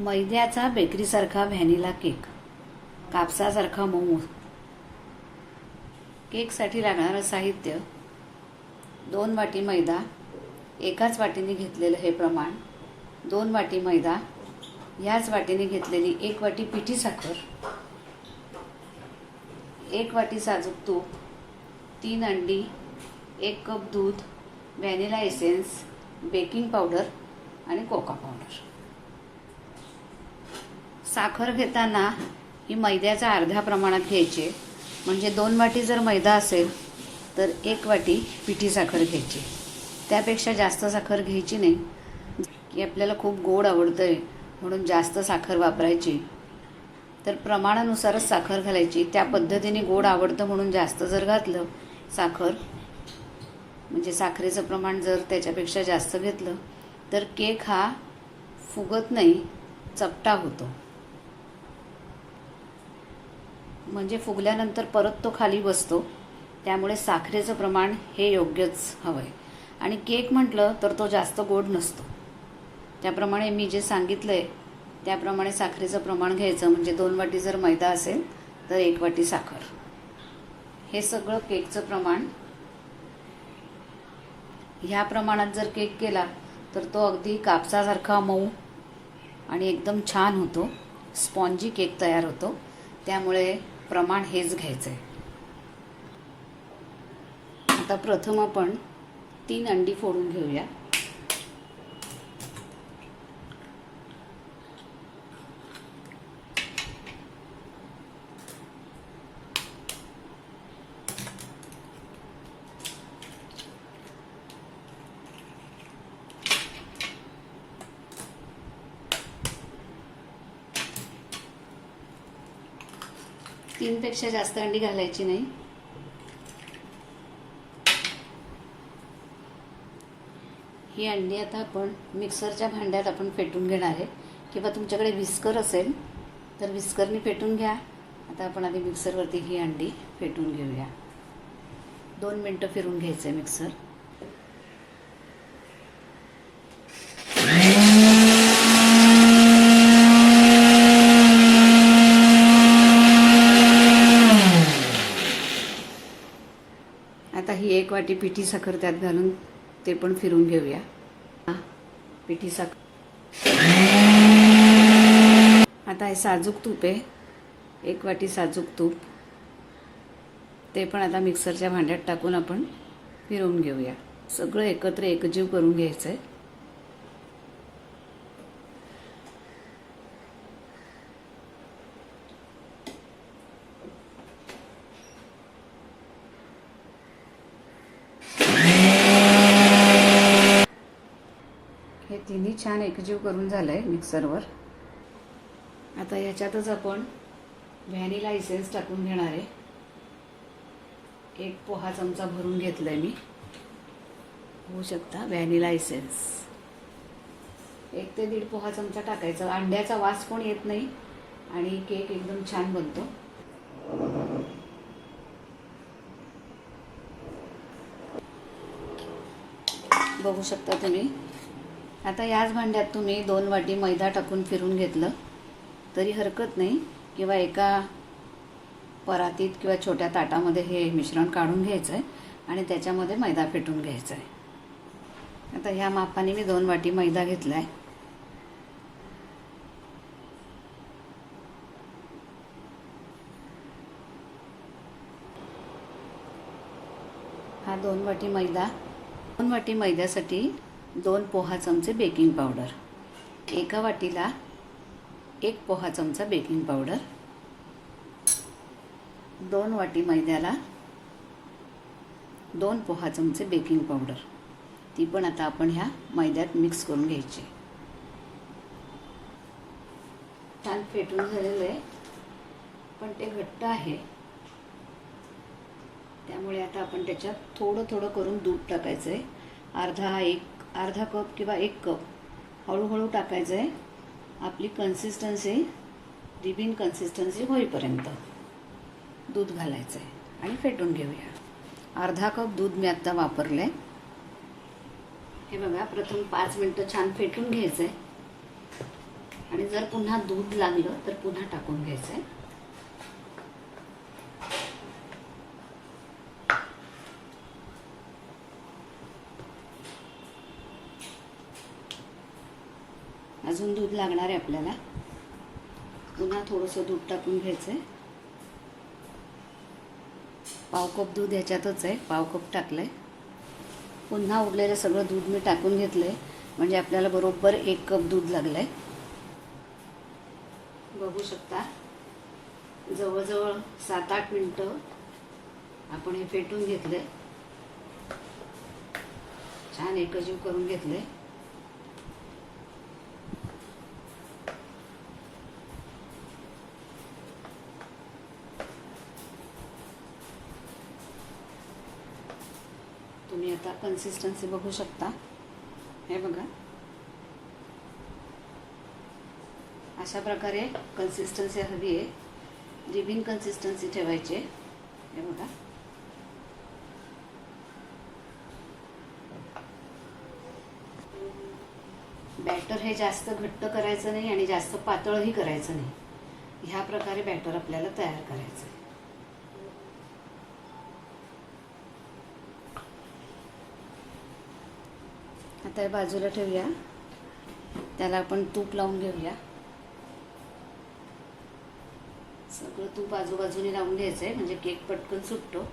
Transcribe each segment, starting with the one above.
मैद्याचा बेकरीसारखा vanilla cake. कापसासारखा मऊ केकसाठी लागणारं साहित्य. दोन वाटी मैदा. एकाच वाटीने घेतलेलं हे प्रमाण. दोन वाटी मैदा. याच वाटीने घेतलेली एक वाटी पिठी साखर. एक वाटी साजूक तूप. तीन अंडी. एक कप दूध. Vanilla essence. बेकिंग पावडर आणि कोका पावडर. साखर घेताना ही मैद्याच्या अर्ध्या प्रमाणात घ्यायची. आहे. म्हणजे दोन वाटी जर मैदा असेल तर एक वाटी पिठी साखर घ्यायची. त्यापेक्षा जास्त साखर घ्यायची नाही की आपल्याला खूप गोड आवडतं आहे म्हणून जास्त साखर वापरायची. तर प्रमाणानुसारच साखर घालायची. त्या पद्धतीने गोड आवडतं म्हणून जास्त जर घातलं साखर म्हणजे साखरेचं प्रमाण जर त्याच्यापेक्षा जास्त घेतलं तर केक हा फुगत नाही चपटा होतो. म्हणजे फुगल्यानंतर परत तो खाली बसतो. त्यामुळे साखरेचं प्रमाण हे योग्यच हवं आहे आणि केक म्हटलं तर तो जास्त गोड नसतो. त्याप्रमाणे मी जे सांगितलं आहे त्याप्रमाणे साखरेचं प्रमाण घ्यायचं. म्हणजे दोन वाटी जर मैदा असेल तर एक वाटी साखर. हे सगळं केकचं प्रमाण. ह्या प्रमाणात जर केक केला तर तो अगदी कापसासारखा मऊ आणि एकदम छान होतो. स्पॉन्जी केक तयार होतो. त्यामुळे प्रमाण हेच घ्यायचं आहे आता प्रथम आपण तीन अंडी फोडून घेऊया. पेक्षा जास्त अंडी घालायची नाही. ही अंडी आता आपण मिक्सरच्या भांड्यात आपण फेटून घेणार आहे. किंवा तुमच्याकडे विस्कर असेल तर विस्करनी फेटून घ्या. आता आपण आधी मिक्सरवरती ही अंडी फेटून घेऊया. दोन मिनटं फिरून घ्यायचं आहे मिक्सर आता ही एक वाटी पिठी साखर त्यात घालून ते पण फिरून घेऊया. पिठी साखर. आता हे साजूक तूप आहे. एक वाटी साजूक तूप. ते पण आता मिक्सरच्या भांड्यात टाकून आपण फिरवून घेऊया. सगळं एकत्र एकजीव करून घ्यायचं आहे हे तिन्ही छान एकजीव करून झालं आहे मिक्सरवर. आता ह्याच्यातच आपण व्हॅनिला इसेन्स टाकून घेणार आहे. एक पोहा चमचा भरून घेतला आहे मी. होऊ शकता व्हॅनिला इसेन्स एक ते दीड पोहा चमचा टाकायचा. अंड्याचा वास पण येत नाही आणि केक एकदम छान बनतो. बघू शकता तुम्ही. आता याच भांड्यात तुम्ही दोन वाटी मैदा टाकून फिरून घेतलं. तरी हरकत नाही. किंवा एका परातीत किंवा छोट्या ताटामध्ये हे मिश्रण काढून घ्यायचं आहे आणि त्याच्यामध्ये मैदा फेटून घ्यायचा आहे आता ह्या मापाने मी दोन वाटी मैदा घेतला आहे हा दोन वाटी मैदा. दोन वाटी मैद्यासाठी दोन पोहा चमचे बेकिंग पावडर. एका वाटीला एक पोहा चमचा बेकिंग पावडर. दोन वाटी मैद्याला दोन पोहा चमचे बेकिंग पावडर. ती पण आता आपण ह्या मैद्यात मिक्स करून घ्यायची. छान फेटून झालेलं आहे. पण ते घट्ट आहे. त्यामुळे आता आपण त्याच्यात थोडं थोडं करून दूध टाकायचं आहे अर्धा एक अर्धा कप किंवा एक कप हळूहळू टाकायचं आहे. आपली कन्सिस्टन्सी रिबिन कन्सिस्टन्सी होईपर्यंत दूध घालायचं आहे आणि फेटून घेऊया. अर्धा कप दूध मी आत्ता वापरलं आहे हे बघा प्रथम पाच मिनटं छान फेटून घ्यायचं आहे आणि जर पुन्हा दूध लागलं तर पुन्हा टाकून घ्यायचं आहे अजून दूध लागणार आहे आपल्याला. पुन्हा थोडंसं दूध टाकून घ्यायचं आहे पाव कप दूध ह्याच्यातच आहे. पाव कप टाकलं आहे पुन्हा उरलेलं सगळं दूध मी टाकून घेतलं आहे म्हणजे आपल्याला बरोबर एक कप दूध लागलं आहे बघू शकता. जवळजवळ सात आठ मिनटं आपण हे फेटून घेतलं आहे छान एकजीव करून घेतलं आहे तुम्ही आता कन्सिस्टन्सी बघू शकता. हे बघा. अशा प्रकारे कन्सिस्टन्सी हवी आहे. रिबिन कन्सिस्टन्सी ठेवायची. आहे. हे बघा. बॅटर हे जास्त घट्ट करायचं नाही आणि जास्त पातळही करायचं नाही. ह्या प्रकारे बॅटर आपल्याला तयार करायचं आहे आता बाजूला ठेवूया. त्याला आपण तूप लावून घेऊया. सगळं तूप आजूबाजूने लावून घ्यायचं आहे म्हणजे केक पटकन सुटतो.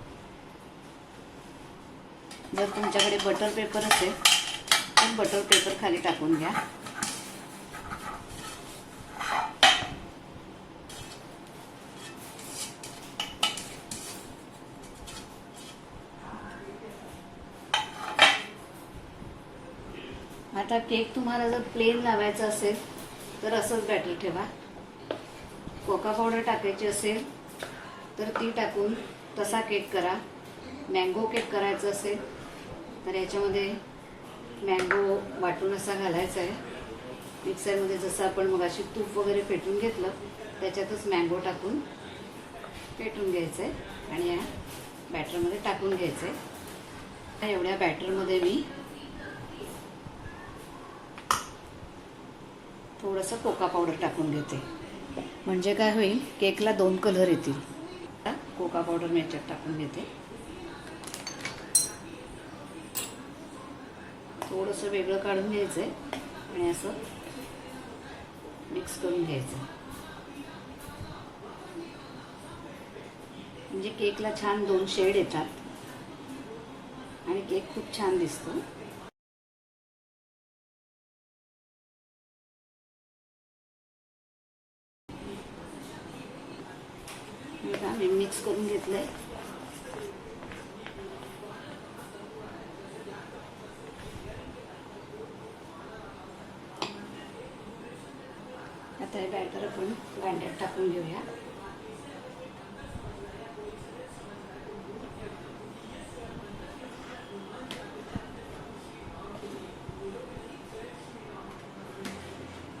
जर तुमच्याकडे बटर पेपर असेल तर बटर पेपर खाली टाकून घ्या. आता केक तुम्हाला जर प्लेन लावायचा असेल तर असंच बॅटर ठेवा. कोका पावडर टाकायची असेल तर ती टाकून तसा केक करा. मँगो केक करायचा असेल तर याच्यामध्ये मँगो वाटून असा घालायचा आहे. मिक्सरमध्ये जसं आपण मग अशी तूप वगैरे फेटून घेतलं त्याच्यातच मँगो टाकून फेटून घ्यायचं आहे आणि या बॅटरमध्ये टाकून घ्यायचं आहे. एवढ्या बॅटरमध्ये मी थोडंसं कोका पावडर टाकून घेते. म्हणजे काय होईल केकला दोन कलर येतील. कोका पावडर मी याच्यात टाकून घेते. थोडंसं वेगळं काढून घ्यायचं आहे आणि असं मिक्स करून घ्यायचं. म्हणजे केकला छान दोन शेड येतात. आणि केक खूप छान दिसतो. आम्ही मिक्स करून घेतलंय. आता हे बॅटर आपण भांड्यात टाकून घेऊया.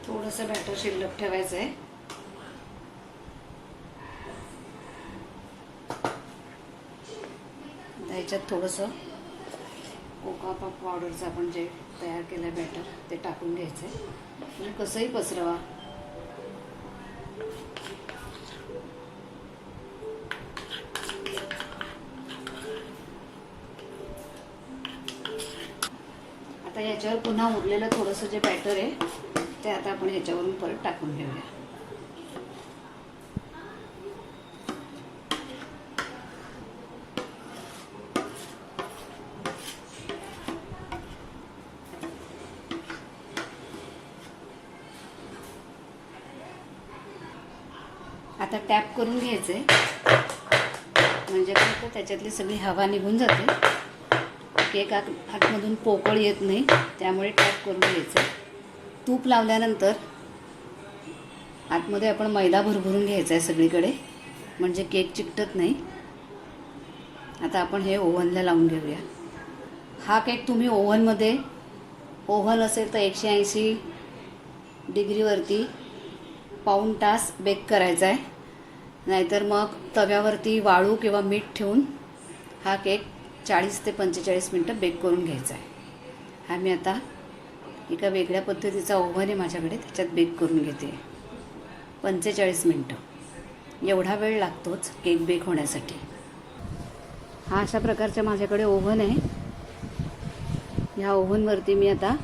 थोडंसं बॅटर शिल्लक ठेवायचं आहे ह्याच्यात थोडंसं कोका पॉप पावडरचं आपण जे तयार केलं बॅटर ते टाकून घ्यायचं आहे म्हणजे कसंही पसरवा. आता याच्यावर पुन्हा उरलेलं थोडंसं जे बॅटर आहे ते आता आपण ह्याच्यावरून परत टाकून घेऊया. आता टॅप करून घ्यायचं आहे म्हणजे काय तर त्याच्यातली सगळी हवा निघून जाते. केक आत आतमधून पोकळ येत नाही त्यामुळे टॅप करून घ्यायचं तूप लावल्यानंतर आतमध्ये आपण मैदा भरभरून घ्यायचा आहे सगळीकडे. म्हणजे केक चिकटत नाही. आता आपण हे ओव्हनला लावून घेऊया. हा केक तुम्ही ओव्हनमध्ये ओव्हन असेल तर एकशे ऐंशी डिग्रीवरती पाऊण तास बेक करायचा आहे नाहीतर मग तव्यावरती वाळू किंवा मीठ ठेवून हा केक चाळीस ते पंचेचाळीस मिनटं बेक करून घ्यायचा आहे. हा मी आता एका वेगळ्या पद्धतीचा ओव्हन आहे माझ्याकडे त्याच्यात बेक करून घेते. पंचेचाळीस मिनटं. एवढा वेळ लागतोच केक बेक होण्यासाठी. हा अशा प्रकारचा माझ्याकडे ओव्हन आहे. ह्या ओव्हनवरती मी आता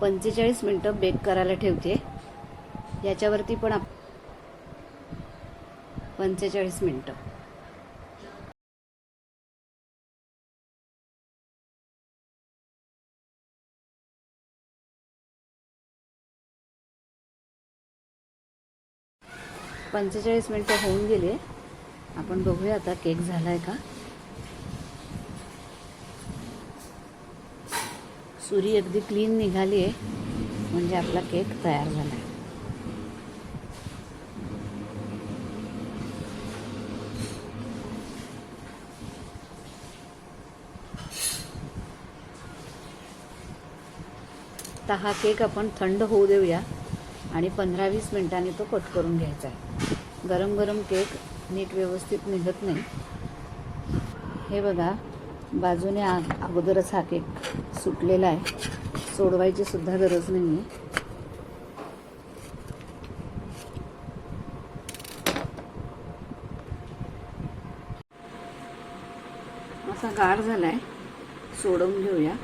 पंचेचाळीस मिनटं बेक करायला ठेवते. याच्यावरती पण आप पंचेचाळीस मिनटं. पंचेचाळीस मिनटं होऊन गेले. आपण बघूया आता केक झाला आहे का? सुरी अगदी क्लीन निघाली आहे म्हणजे आपला केक तयार झाला आहे आता हा केक आपण थंड होऊ देऊया आणि पंधरा वीस मिनिटांनी तो कट करून घ्यायचा आहे. गरम गरम केक नीट व्यवस्थित निघत नाही. हे बघा बाजूने आ अगोदरच हा केक सुटलेला आहे. सोडवायची सुद्धा गरज नाही आहे असा गाढ झाला आहे सोडवून घेऊया.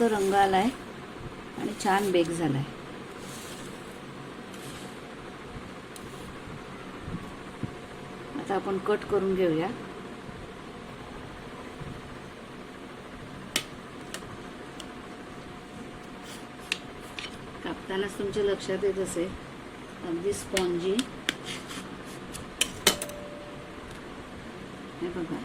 मस्त रंग आला आहे आणि छान बेक झालाय. आता आपण कट करून घेऊया. कापतानाच तुमच्या लक्षात येत असेल. अगदी स्पॉन्जी. हे बघा.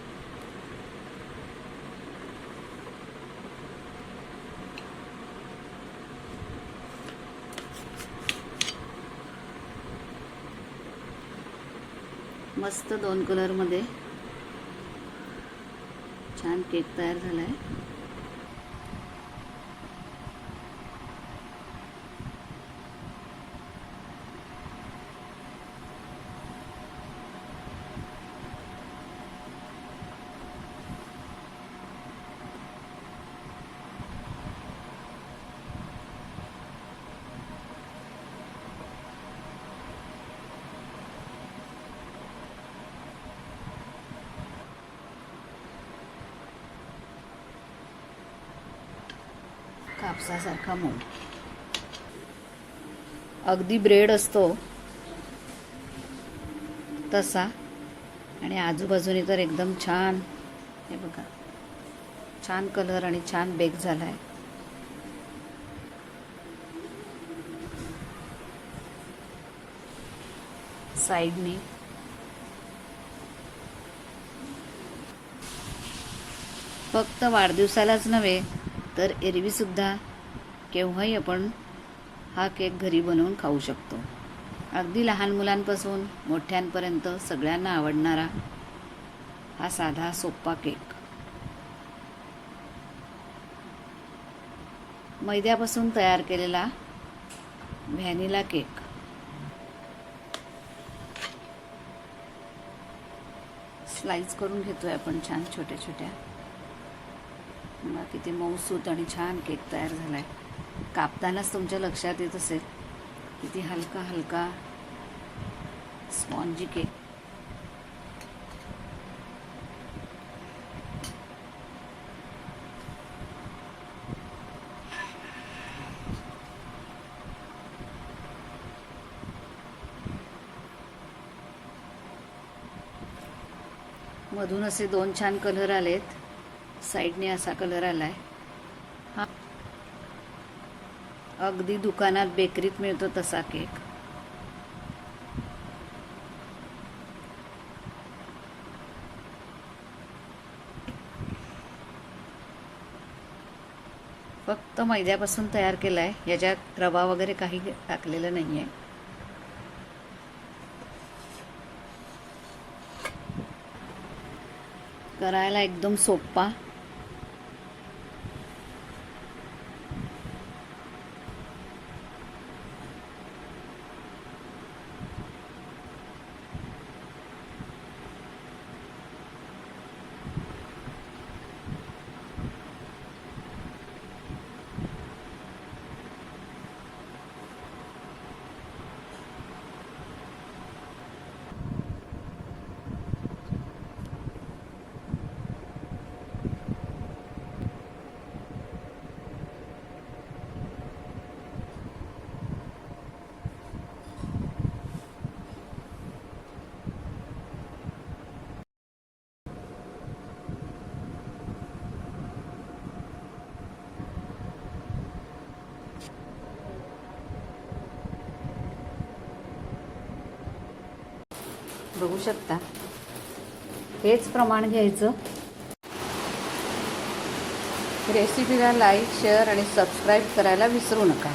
मस्त दोन कलरमध्ये छान केक तयार झाला आहे कापसासारखा मऊ. अगदी ब्रेड असतो. तसा. आणि आजूबाजूने तर एकदम छान हे बघा. छान कलर आणि छान बेक झाला आहे साईडने. फक्त वाढदिवसालाच नव्हे तर एरवीसुद्धा केव्हाही आपण हा केक घरी बनवून खाऊ शकतो. अगदी लहान मुलांपासून मोठ्यांपर्यंत सगळ्यांना आवडणारा हा साधा सोप्पा केक. मैद्यापासून तयार केलेला व्हॅनिला केक. स्लाइस करून घेतोय आपण छान छोट्या छोट्या बघा किती मऊसूत आणि छान केक तयार झाला आहे कापतानाच तुमच्या लक्षात येत असेल. किती हलका हलका स्पॉन्जी केक. मधून असे दोन छान कलर आलेत. साईडने असा कलर आला आहे हा. अगदी दुकानात बेकरीत मिळतो तसा केक. फक्त मैद्यापासून तयार केलाय. याच्यात रवा वगैरे काही टाकलेलं नाहीये. करायला एकदम सोप्पा बघू शकता. हेच प्रमाण घ्यायचं. रेसिपीला लाईक शेअर आणि सबस्क्राईब करायला विसरू नका.